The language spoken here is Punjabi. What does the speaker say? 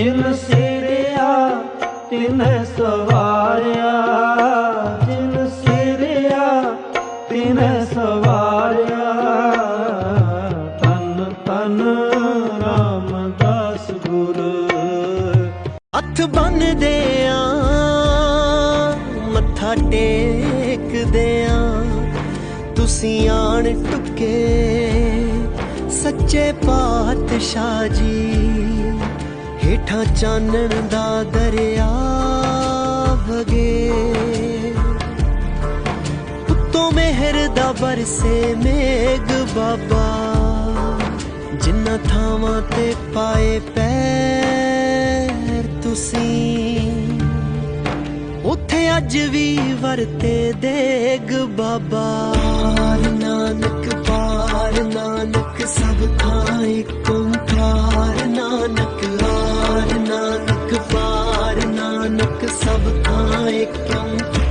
ਜਿਨ ਸਿਰਿਆ, ਤਿਨ ਸਵਾਰਿਆ। ਜਿਨ ਸਿਰਿਆ, ਤਿਨ ਸਵਾਰਿਆ। ਤਨ ਤਨ ਰਾਮਦਾਸ ਗੁਰ। ਹੱਥ ਬੰਨਦੇ ਆ, ਮੱਥਾ ਟੇਕਦੇ ਆ। ਤੁਸੀਂ ਆਣ ਟੁੱਕੇ ਸੱਚੇ ਪਾਤਸ਼ਾਹ ਜੀ। ਹੇਠਾਂ ਚਾਨਣ ਦਾ ਦਰਿਆ ਵਗੇ। ਉੱਤੋਂ ਮਹਿਰ ਦਾ ਬਰਸੇ ਮੇਗ ਬਾਬਾ। ਜਿੰਨਾ ਥਾਵਾਂ ਤੇ ਪਾਏ ਪੈਰ ਤੁਸੀਂ, ਉੱਥੇ ਅੱਜ ਵੀ ਵਰਤੇ ਦੇਗ ਬਾਬਾ। ਇੱਕ ਸਭ ਥਾਂ ਇੱਕ ਕਿਉਂ